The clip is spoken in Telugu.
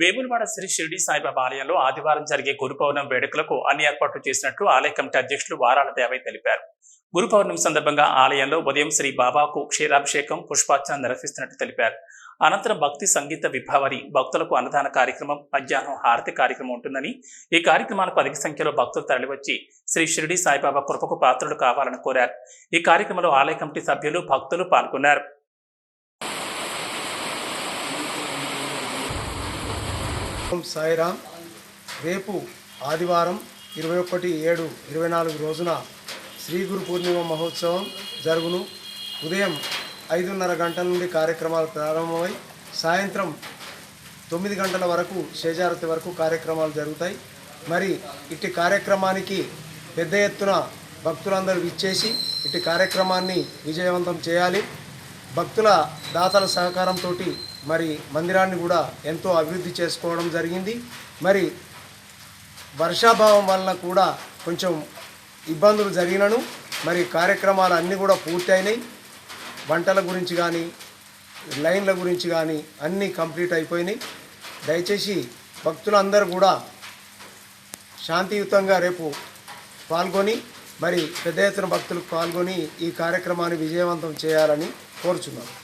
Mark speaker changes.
Speaker 1: వేములవాడ శ్రీ షిరిడి సాయిబాబా ఆలయంలో ఆదివారం జరిగే గురు పౌర్ణమి వేడుకలకు అన్ని ఏర్పాట్లు చేసినట్లు ఆలయ కమిటీ అధ్యక్షులు వారాల దేవయ్య తెలిపారు. గురు పౌర్ణమి సందర్భంగా ఆలయంలో ఉదయం శ్రీ బాబాకు క్షీరాభిషేకం పుష్పార్చన నిర్వహిస్తున్నట్టు తెలిపారు. అనంతరం భక్తి సంగీత విభావరి భక్తులకు అన్నదాన కార్యక్రమం మధ్యాహ్నం హారతి కార్యక్రమం ఉంటుందని ఈ కార్యక్రమాలకు అధిక సంఖ్యలో భక్తులు తరలివచ్చి శ్రీ షిరిడి సాయిబాబా కృపకు పాత్రలు కావాలని కోరారు. ఈ కార్యక్రమంలో ఆలయ కమిటీ సభ్యులు భక్తులు పాల్గొన్నారు.
Speaker 2: సాయిరామ్. రేపు ఆదివారం ఇరవై ఒకటి ఏడు ఇరవై నాలుగు రోజున శ్రీ గురు పూర్ణిమ మహోత్సవం జరుగును. ఉదయం ఐదున్నర గంటల నుండి కార్యక్రమాలు ప్రారంభమై సాయంత్రం తొమ్మిది గంటల వరకు శేజారతి వరకు కార్యక్రమాలు జరుగుతాయి. మరి ఇట్టి కార్యక్రమానికి పెద్ద ఎత్తున భక్తులందరూ విచ్చేసి ఇట్టి కార్యక్రమాన్ని విజయవంతం చేయాలి. భక్తుల దాతల సహకారంతో మరి మందిరాన్ని కూడా ఎంతో అభివృద్ధి చేసుకోవడం జరిగింది. మరి వర్షాభావం వలన కూడా కొంచెం ఇబ్బందులు జరిగినను. మరి కార్యక్రమాలు అన్నీ కూడా పూర్తయినాయి. వంటల గురించి కానీ లైన్ల గురించి కానీ అన్నీ కంప్లీట్ అయిపోయినాయి. దయచేసి భక్తులందరూ కూడా శాంతియుతంగా రేపు పాల్గొని మరి పెద్ద ఎత్తున భక్తులు పాల్గొని ఈ కార్యక్రమాన్ని విజయవంతం చేయాలని కోరుచున్నాను.